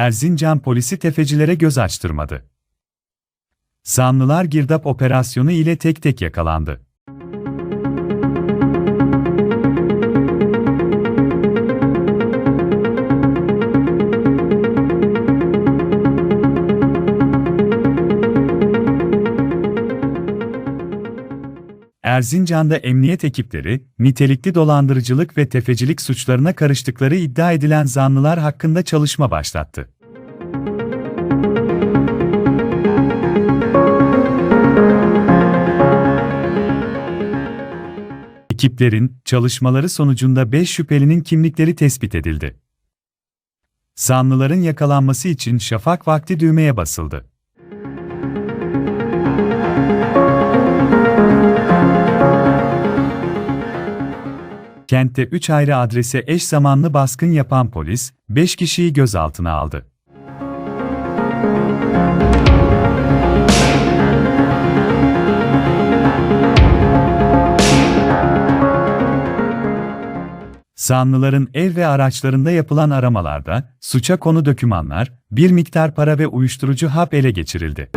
Erzincan polisi tefecilere göz açtırmadı. Zanlılar girdap operasyonu ile tek tek yakalandı. Erzincan'da emniyet ekipleri, nitelikli dolandırıcılık ve tefecilik suçlarına karıştıkları iddia edilen zanlılar hakkında çalışma başlattı. Ekiplerin çalışmaları sonucunda 5 şüphelinin kimlikleri tespit edildi. Zanlıların yakalanması için şafak vakti düğmeye basıldı. Kentte 3 ayrı adrese eş zamanlı baskın yapan polis, 5 kişiyi gözaltına aldı. Zanlıların ev ve araçlarında yapılan aramalarda, suça konu dokümanlar, bir miktar para ve uyuşturucu hap ele geçirildi.